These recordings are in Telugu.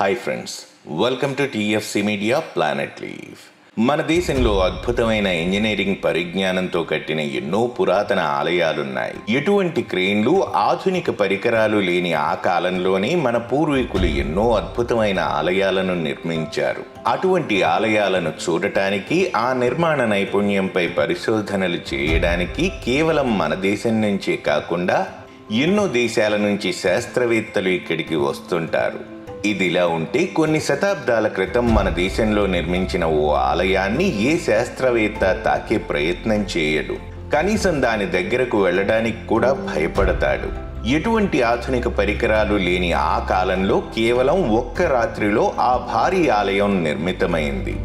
Hi friends welcome to TFC media planet leave మన దేశంలో అద్భుతమైన ఇంజనీరింగ్ పరిజ్ఞానంతో కట్టిన ఎన్నో పురాతన ఆలయాలున్నాయి. ఎటువంటి క్రేన్లు ఆధునిక పరికరాలు లేని ఆ కాలంలోనే మన పూర్వీకులు ఎన్నో అద్భుతమైన ఆలయాలను నిర్మించారు. అటువంటి ఆలయాలను చూడటానికి ఆ నిర్మాణ నైపుణ్యంపై పరిశోధనలు చేయడానికి కేవలం మన దేశం నుంచే కాకుండా ఎన్నో దేశాల నుంచి శాస్త్రవేత్తలు ఇక్కడికి వస్తుంటారు. ఇదిలా ఉంటే కొన్ని శతాబ్దాల క్రితం మన దేశంలో నిర్మించిన ఓ ఆలయాన్ని ఏ శాస్త్రవేత్త తాకే ప్రయత్నం చేయడు. కనీసం దాని దగ్గరకు వెళ్ళడానికి కూడా భయపడతాడు. ఎటువంటి ఆధునిక పరికరాలు లేని ఆ కాలంలో కేవలం ఒక్క రాత్రిలో ఆ భారీ ఆలయం నిర్మితమైంది.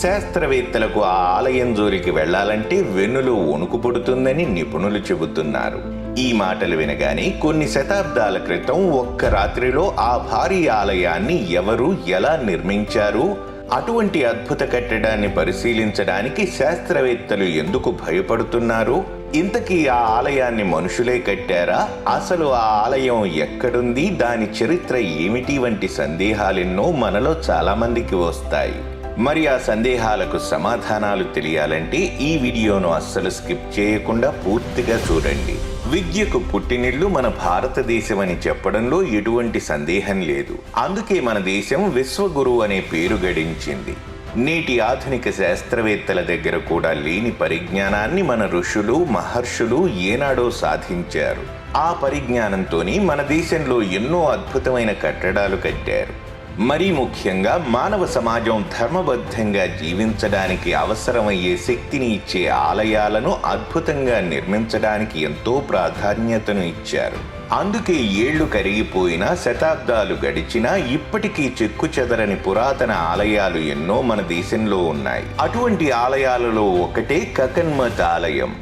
శాస్త్రవేత్తలకు ఆ ఆలయం జోలికి వెళ్ళాలంటే వెన్నులో వణుకు పుడుతుందని నిపుణులు చెబుతున్నారు. ఈ మాటలు వినగానే కొన్ని శతాబ్దాల క్రితం ఒక్క రాత్రిలో ఆ భారీ ఆలయాన్ని ఎవరు ఎలా నిర్మించారు? అటువంటి అద్భుత కట్టడాన్ని పరిశీలించడానికి శాస్త్రవేత్తలు ఎందుకు భయపడుతున్నారు? ఇంతకీ ఆ ఆలయాన్ని మనుషులే కట్టారా? అసలు ఆ ఆలయం ఎక్కడుంది? దాని చరిత్ర ఏమిటి? వంటి సందేహాలెన్నో మనలో చాలామందికి వస్తాయి. మరి ఆ సందేహాలకు సమాధానాలు తెలియాలంటే ఈ వీడియోను అస్సలు స్కిప్ చేయకుండా పూర్తిగా చూడండి. విద్యకు పుట్టినిల్లు మన భారతదేశం అని చెప్పడంలో ఎటువంటి సందేహం లేదు. అందుకే మన దేశం విశ్వగురు అనే పేరు గడించింది. నేటి ఆధునిక శాస్త్రవేత్తల దగ్గర కూడా లేని పరిజ్ఞానాన్ని మన ఋషులు మహర్షులు ఏనాడో సాధించారు. ఆ పరిజ్ఞానంతోనే మన దేశంలో ఎన్నో అద్భుతమైన కట్టడాలు కట్టారు. మరీ ముఖ్యంగా మానవ సమాజం ధర్మబద్ధంగా జీవించడానికి అవసరమయ్యే శక్తిని ఇచ్చే ఆలయాలను అద్భుతంగా నిర్మించడానికి ఎంతో ప్రాధాన్యతను ఇచ్చారు. అందుకే ఏళ్ళు కరిగిపోయినా శతాబ్దాలు గడిచినా ఇప్పటికీ చెక్కు చెదరని పురాతన ఆలయాలు ఎన్నో మన దేశంలో ఉన్నాయి. అటువంటి ఆలయాలలో ఒకటే కకన్మత్ ఆలయం.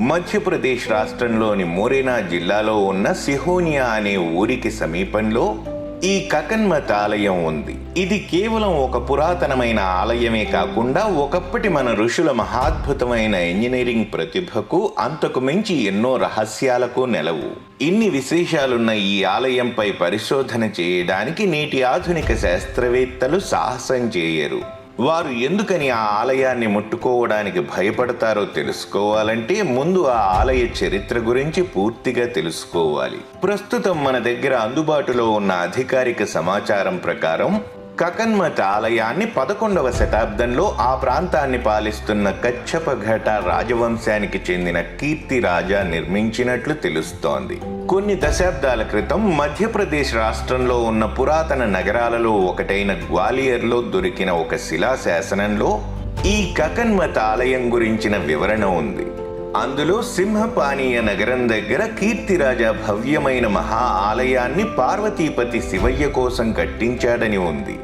మధ్యప్రదేశ్ రాష్ట్రంలోని మోరేనా జిల్లాలో ఉన్న సిహోనియా అనే ఊరికి సమీపంలో ఈ కకన్మత్ ఆలయం ఉంది. ఇది కేవలం ఒక పురాతనమైన ఆలయమే కాకుండా ఒకప్పటి మన ఋషుల మహాద్భుతమైన ఇంజనీరింగ్ ప్రతిభకు అంతకు మించి ఎన్నో రహస్యాలకు నెలవు. ఇన్ని విశేషాలున్న ఈ ఆలయంపై పరిశోధన చేయడానికి నేటి ఆధునిక శాస్త్రవేత్తలు సాహసం చేయరు. వారు ఎందుకని ఆ ఆలయాన్ని ముట్టుకోవడానికి భయపడతారో తెలుసుకోవాలంటే ముందు ఆ ఆలయ చరిత్ర గురించి పూర్తిగా తెలుసుకోవాలి. ప్రస్తుతం మన దగ్గర అందుబాటులో ఉన్న అధికారిక సమాచారం ప్రకారం కకన్మత్ ఆలయాన్ని పదకొండవ శతాబ్దంలో ఆ ప్రాంతాన్ని పాలిస్తున్న కచ్చపఘట రాజవంశానికి చెందిన కీర్తి రాజా నిర్మించినట్లు తెలుస్తోంది. కొన్ని దశాబ్దాల క్రితం మధ్యప్రదేశ్ రాష్ట్రంలో ఉన్న పురాతన నగరాలలో ఒకటైన గ్వాలియర్లో దొరికిన ఒక శిలా శాసనంలో ఈ కకన్మత్ ఆలయం గురించిన వివరణ ఉంది. అందులో సింహపానీయ నగరం దగ్గర కీర్తిరాజా భవ్యమైన మహా ఆలయాన్ని పార్వతీపతి శివయ్య కోసం కట్టించాడని ఉంది.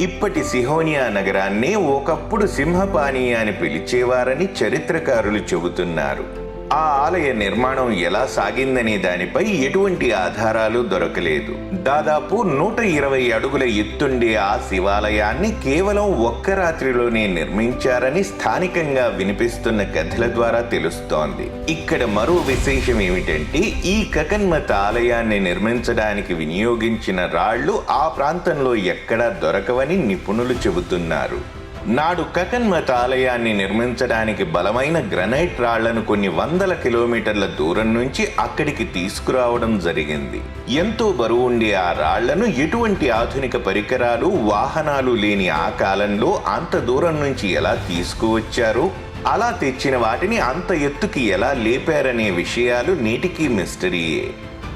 ఇప్పటి సిహోనియా నగరాన్నే ఒకప్పుడు సింహపానీయ అని పిలిచేవారని చరిత్రకారులు చెబుతున్నారు. ఆ ఆలయ నిర్మాణం ఎలా సాగిందనే దానిపై ఎటువంటి ఆధారాలు దొరకలేదు. దాదాపు నూట ఇరవై అడుగుల ఎత్తుండే ఆ శివాలయాన్ని కేవలం ఒక్క రాత్రిలోనే నిర్మించారని స్థానికంగా వినిపిస్తున్న కథల ద్వారా తెలుస్తోంది. ఇక్కడ మరో విశేషం ఏమిటంటే ఈ కకన్మత ఆలయాన్ని నిర్మించడానికి వినియోగించిన రాళ్ళు ఆ ప్రాంతంలో ఎక్కడా దొరకవని నిపుణులు చెబుతున్నారు. నాడు కకన్మత్ ఆలయాన్ని నిర్మించడానికి బలమైన గ్రనైట్ రాళ్ళను కొన్ని వందల కిలోమీటర్ల దూరం నుంచి అక్కడికి తీసుకురావడం జరిగింది. ఎంతో బరువుండే ఆ రాళ్ళను ఎటువంటి ఆధునిక పరికరాలు వాహనాలు లేని ఆ కాలంలో అంత దూరం నుంచి ఎలా తీసుకువచ్చారు? అలా తెచ్చిన వాటిని అంత ఎత్తుకి ఎలా లేపారనే విషయాలు నేటికి మిస్టరీయే.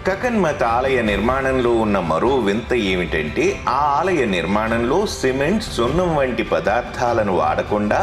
కకన్మత్ ఆలయ నిర్మాణంలో ఉన్న మరో వింత ఏమిటంటే ఆ ఆలయ నిర్మాణంలో సిమెంట్ సున్నం వంటి పదార్థాలను వాడకుండా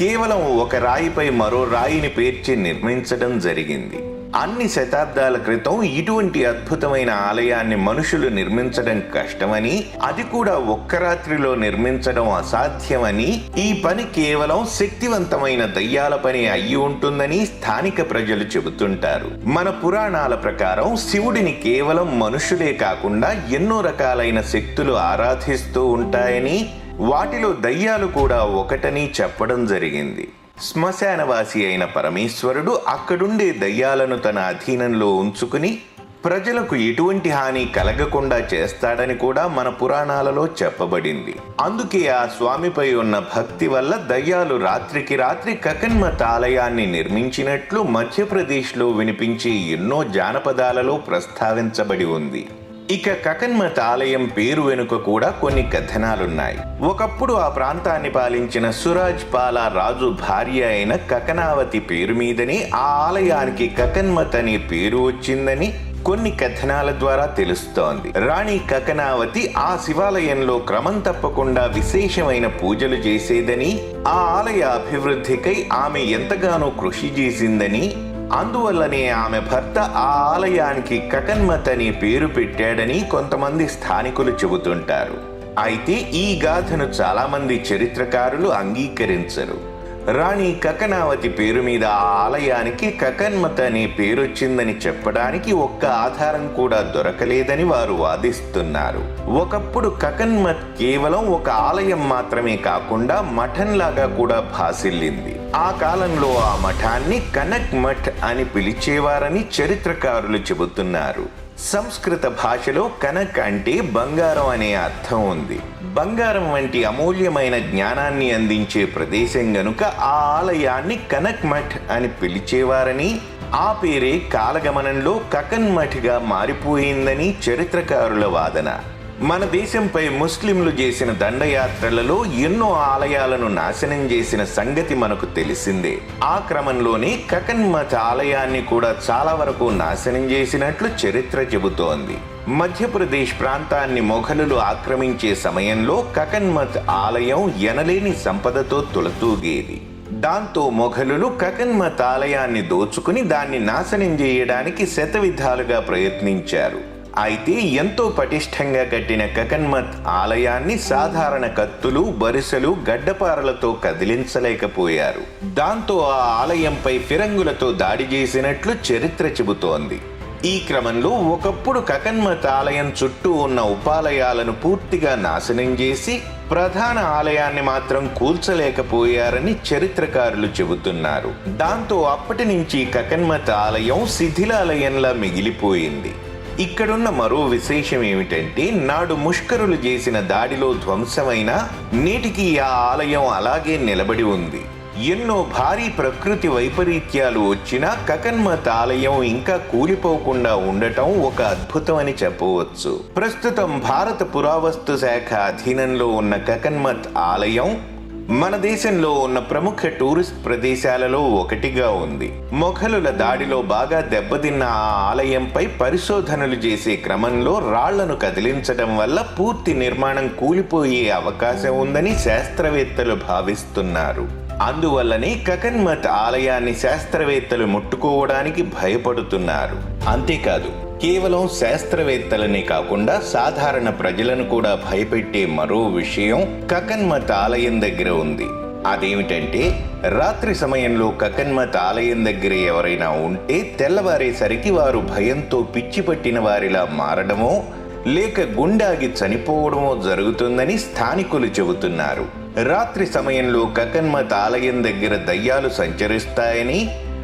కేవలం ఒక రాయిపై మరో రాయిని పేర్చి నిర్మించడం జరిగింది. అన్ని శతాబ్దాల క్రితం ఇటువంటి అద్భుతమైన ఆలయాన్ని మనుషులు నిర్మించడం కష్టమని అది కూడా ఒక్క రాత్రిలో నిర్మించడం అసాధ్యమని ఈ పని కేవలం శక్తివంతమైన దయ్యాల పని అయ్యి ఉంటుందని స్థానిక ప్రజలు చెబుతుంటారు. మన పురాణాల ప్రకారం శివుడిని కేవలం మనుషులే కాకుండా ఎన్నో రకాలైన శక్తులు ఆరాధిస్తూ ఉంటాయని వాటిలో దయ్యాలు కూడా ఒకటని చెప్పడం జరిగింది. శ్మశానవాసి అయిన పరమేశ్వరుడు అక్కడుండే దయ్యాలను తన అధీనంలో ఉంచుకుని ప్రజలకు ఎటువంటి హాని కలగకుండా చేస్తాడని కూడా మన పురాణాలలో చెప్పబడింది. అందుకే ఆ స్వామిపై ఉన్న భక్తి వల్ల దయ్యాలు రాత్రికి రాత్రి కకన్మత ఆలయాన్ని నిర్మించినట్లు మధ్యప్రదేశ్లో వినిపించే ఎన్నో జానపదాలలో ప్రస్తావించబడి ఉంది. ఇక కకన్మత్ ఆలయం పేరు వెనుక కూడా కొన్ని కథనాలున్నాయి. ఒకప్పుడు ఆ ప్రాంతాన్ని పాలించిన సురాజ్ పాల రాజు భార్య అయిన కకనావతి పేరు మీదనే ఆ ఆలయానికి కకన్మత్ అనే పేరు వచ్చిందని కొన్ని కథనాల ద్వారా తెలుస్తోంది. రాణి కకనావతి ఆ శివాలయంలో క్రమం తప్పకుండా విశేషమైన పూజలు చేసేదని ఆ ఆలయ అభివృద్ధికై ఆమె ఎంతగానో కృషి చేసిందని అందువల్లనే ఆమె భర్త ఆ ఆలయానికి కకన్మత్ అని పేరు పెట్టాడని కొంతమంది స్థానికులు చెబుతుంటారు. అయితే ఈ గాథను చాలామంది చరిత్రకారులు అంగీకరించరు. రాణి కకనావతి పేరు మీద ఆ ఆలయానికి కకన్మత్ అనే పేరొచ్చిందని చెప్పడానికి ఒక్క ఆధారం కూడా దొరకలేదని వారు వాదిస్తున్నారు. ఒకప్పుడు కకన్మత్ కేవలం ఒక ఆలయం మాత్రమే కాకుండా మఠంలాగా కూడా భాసిల్లింది. ఆ కాలంలో ఆ మఠాన్ని కనక్ మఠ్ అని పిలిచేవారని చరిత్రకారులు చెబుతున్నారు. సంస్కృత భాషలో కనక్ అంటే బంగారం అనే అర్థం ఉంది. బంగారం వంటి అమూల్యమైన జ్ఞానాన్ని అందించే ప్రదేశం గనుక ఆ ఆలయాన్ని కనక్ మఠ్ అని పిలిచేవారని ఆ పేరే కాలగమనంలో కకన్ మఠ్గా మారిపోయిందని చరిత్రకారుల వాదన. మన దేశంపై ముస్లింలు చేసిన దండయాత్రలలో ఎన్నో ఆలయాలను నాశనం చేసిన సంగతి మనకు తెలిసిందే. ఆ క్రమంలోనే కకన్మత్ ఆలయాన్ని కూడా చాలా వరకు నాశనం చేసినట్లు చరిత్ర చెబుతోంది. మధ్యప్రదేశ్ ప్రాంతాన్ని మొఘలులు ఆక్రమించే సమయంలో కకన్మత్ ఆలయం ఎనలేని సంపదతో తులతూగేది. దాంతో మొఘలులు కకన్మత్ ఆలయాన్ని దోచుకుని దాన్ని నాశనం చేయడానికి శతవిధాలుగా ప్రయత్నించారు. అయితే ఎంతో పటిష్టంగా కట్టిన కకన్మత్ ఆలయాన్ని సాధారణ కత్తులు బరిసెలు గడ్డపారలతో కదిలించలేకపోయారు. దాంతో ఆ ఆలయంపై ఫిరంగులతో దాడి చేసినట్లు చరిత్ర చెబుతోంది. ఈ క్రమంలో ఒకప్పుడు కకన్మత్ ఆలయం చుట్టూ ఉన్న ఉపాలయాలను పూర్తిగా నాశనం చేసి ప్రధాన ఆలయాన్ని మాత్రం కూల్చలేకపోయారని చరిత్రకారులు చెబుతున్నారు. దాంతో అప్పటి నుంచి కకన్మత్ ఆలయం శిథిలాలయంలా మిగిలిపోయింది. ఇక్కడున్న మరో విశేషం ఏమిటంటే నాడు ముష్కరులు చేసిన దాడిలో ధ్వంసమైన నేటికి ఆ ఆలయం అలాగే నిలబడి ఉంది. ఎన్నో భారీ ప్రకృతి వైపరీత్యాలు వచ్చినా కకన్మత్ ఆలయం ఇంకా కూలిపోకుండా ఉండటం ఒక అద్భుతం అని చెప్పవచ్చు. ప్రస్తుతం భారత పురావస్తు శాఖ అధీనంలో ఉన్న కకన్మత్ ఆలయం మన దేశంలో ఉన్న ప్రముఖ టూరిస్ట్ ప్రదేశాలలో ఒకటిగా ఉంది. మొఘలుల దాడిలో బాగా దెబ్బతిన్న ఆ ఆలయంపై పరిశోధనలు చేసే క్రమంలో రాళ్ళను కదిలించడం వల్ల పూర్తి నిర్మాణం కూలిపోయే అవకాశం ఉందని శాస్త్రవేత్తలు భావిస్తున్నారు. అందువల్లనే కకన్మత్ ఆలయాన్ని శాస్త్రవేత్తలు ముట్టుకోవడానికి భయపడుతున్నారు. అంతేకాదు కేవలం శాస్త్రవేత్తలనే కాకుండా సాధారణ ప్రజలను కూడా భయపెట్టే మరో విషయం కకన్మత్ ఆలయం దగ్గర ఉంది. అదేమిటంటే రాత్రి సమయంలో కకన్మత్ ఆలయం దగ్గర ఎవరైనా ఉంటే తెల్లవారేసరికి వారు భయంతో పిచ్చిపట్టిన వారిలా మారడమో లేక గుండాగి చనిపోవడమో జరుగుతుందని స్థానికులు చెబుతున్నారు. రాత్రి సమయంలో కకన్మత్ ఆలయం దగ్గర దయ్యాలు సంచరిస్తాయని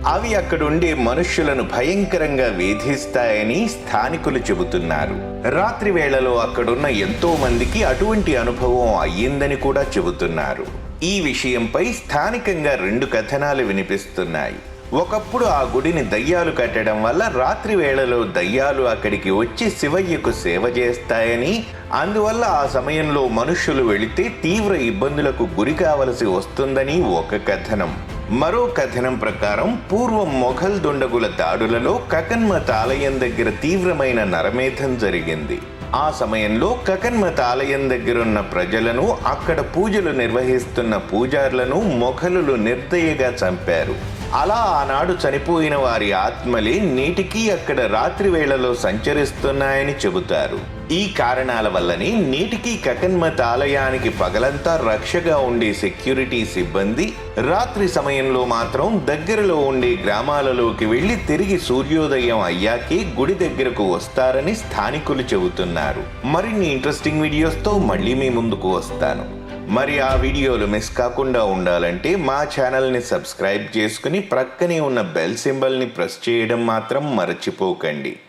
అవి అక్కడుండే మనుష్యులను భయంకరంగా వేధిస్తాయని స్థానికులు చెబుతున్నారు. రాత్రి వేళలో అక్కడున్న ఎంతో మందికి అటువంటి అనుభవం అయ్యిందని కూడా చెబుతున్నారు. ఈ విషయంపై స్థానికంగా రెండు కథనాలు వినిపిస్తున్నాయి. ఒకప్పుడు ఆ గుడిని దయ్యాలు కట్టడం వల్ల రాత్రి వేళలో దయ్యాలు అక్కడికి వచ్చి శివయ్యకు సేవ చేస్తాయని అందువల్ల ఆ సమయంలో మనుష్యులు వెళితే తీవ్ర ఇబ్బందులకు గురి కావలసి వస్తుందని ఒక కథనం. మరో కథనం ప్రకారం పూర్వం మొఘల్ దుండగుల దాడులలో కకన్మత్ ఆలయం దగ్గర తీవ్రమైన నరమేధం జరిగింది. ఆ సమయంలో కకన్మత్ ఆలయం దగ్గరున్న ప్రజలను అక్కడ పూజలు నిర్వహిస్తున్న పూజార్లను మొఘలులు నిర్దయగా చంపారు. అలా ఆనాడు చనిపోయిన వారి ఆత్మలే నేటికీ అక్కడ రాత్రి వేళలో సంచరిస్తున్నాయని చెబుతారు. ఈ కారణాల వల్లనే నేటికి కకన్మత్ ఆలయానికి పగలంతా రక్షగా ఉండే సెక్యూరిటీ సిబ్బంది రాత్రి సమయంలో మాత్రం దగ్గరలో ఉండే గ్రామాలలోకి వెళ్ళి తిరిగి సూర్యోదయం అయ్యాకే గుడి దగ్గరకు వస్తారని స్థానికులు చెబుతున్నారు. మరిన్ని ఇంట్రెస్టింగ్ వీడియోస్తో మళ్ళీ మీ ముందుకు వస్తాను. మరి ఆ వీడియోలు మిస్ కాకుండా ఉండాలంటే మా ఛానల్ని సబ్స్క్రైబ్ చేసుకుని ప్రక్కనే ఉన్న బెల్ సింబల్ని ప్రెస్ చేయడం మాత్రం మర్చిపోకండి.